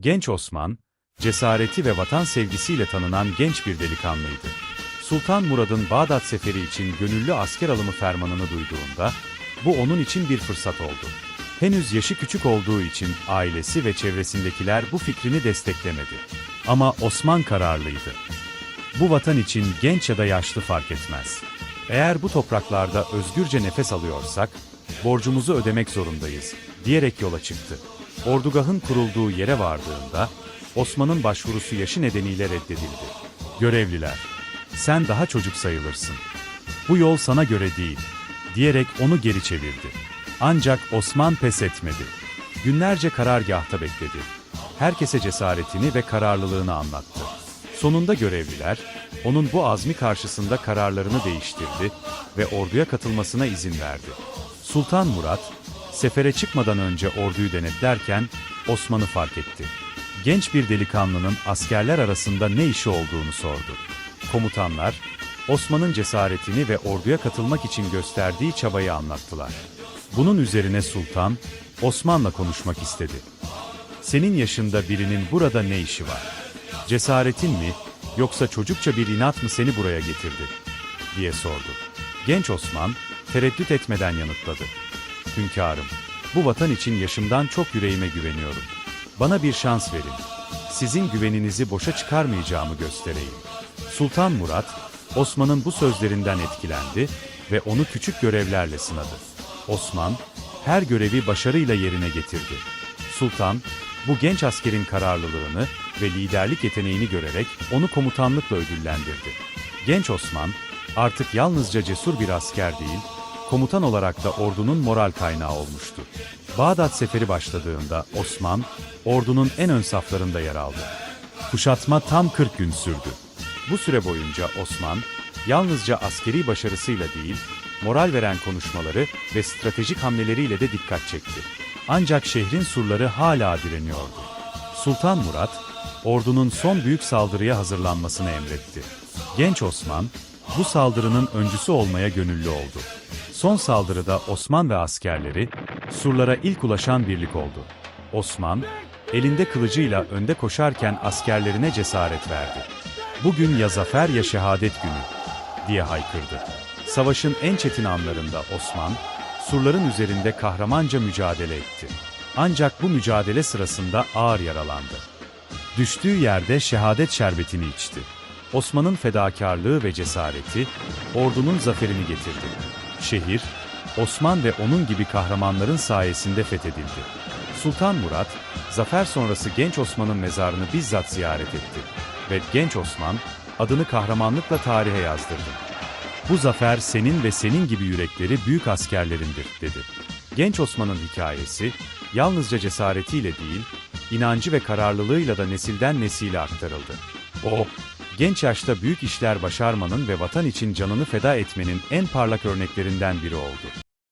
Genç Osman, cesareti ve vatan sevgisiyle tanınan genç bir delikanlıydı. Sultan Murad'ın Bağdat seferi için gönüllü asker alımı fermanını duyduğunda, bu onun için bir fırsat oldu. Henüz yaşı küçük olduğu için ailesi ve çevresindekiler bu fikrini desteklemedi. Ama Osman kararlıydı. Bu vatan için genç ya da yaşlı fark etmez. Eğer bu topraklarda özgürce nefes alıyorsak, borcumuzu ödemek zorundayız, diyerek yola çıktı. Ordugahın kurulduğu yere vardığında, Osman'ın başvurusu yaşı nedeniyle reddedildi. Görevliler, sen daha çocuk sayılırsın. Bu yol sana göre değil, diyerek onu geri çevirdi. Ancak Osman pes etmedi. Günlerce karargahta bekledi. Herkese cesaretini ve kararlılığını anlattı. Sonunda görevliler, onun bu azmi karşısında kararlarını değiştirdi ve orduya katılmasına izin verdi. Sultan Murat, sefere çıkmadan önce orduyu denetlerken Osman'ı fark etti. Genç bir delikanlının askerler arasında ne işi olduğunu sordu. Komutanlar, Osman'ın cesaretini ve orduya katılmak için gösterdiği çabayı anlattılar. Bunun üzerine sultan, Osman'la konuşmak istedi. Senin yaşında birinin burada ne işi var? Cesaretin mi, yoksa çocukça bir inat mı seni buraya getirdi? diye sordu. Genç Osman, tereddüt etmeden yanıtladı. Hünkârım, bu vatan için yaşımdan çok yüreğime güveniyorum. Bana bir şans verin. Sizin güveninizi boşa çıkarmayacağımı göstereyim. Sultan Murat, Osman'ın bu sözlerinden etkilendi ve onu küçük görevlerle sınadı. Osman, her görevi başarıyla yerine getirdi. Sultan, bu genç askerin kararlılığını ve liderlik yeteneğini görerek onu komutanlıkla ödüllendirdi. Genç Osman, artık yalnızca cesur bir asker değil, komutan olarak da ordunun moral kaynağı olmuştu. Bağdat seferi başladığında Osman, ordunun en ön saflarında yer aldı. Kuşatma tam 40 gün sürdü. Bu süre boyunca Osman, yalnızca askeri başarısıyla değil, moral veren konuşmaları ve stratejik hamleleriyle de dikkat çekti. Ancak şehrin surları hala direniyordu. Sultan Murat, ordunun son büyük saldırıya hazırlanmasını emretti. Genç Osman, bu saldırının öncüsü olmaya gönüllü oldu. Son saldırıda Osman ve askerleri, surlara ilk ulaşan birlik oldu. Osman, elinde kılıcıyla önde koşarken askerlerine cesaret verdi. Bugün ya zafer ya şehadet günü, diye haykırdı. Savaşın en çetin anlarında Osman, surların üzerinde kahramanca mücadele etti. Ancak bu mücadele sırasında ağır yaralandı. Düştüğü yerde şehadet şerbetini içti. Osman'ın fedakarlığı ve cesareti, ordunun zaferini getirdi. Şehir, Osman ve onun gibi kahramanların sayesinde fethedildi. Sultan Murat, zafer sonrası genç Osman'ın mezarını bizzat ziyaret etti. Ve genç Osman, adını kahramanlıkla tarihe yazdırdı. Bu zafer senin ve senin gibi yürekleri büyük askerlerindir, dedi. Genç Osman'ın hikayesi, yalnızca cesaretiyle değil, inancı ve kararlılığıyla da nesilden nesile aktarıldı. O, genç yaşta büyük işler başarmanın ve vatan için canını feda etmenin en parlak örneklerinden biri oldu.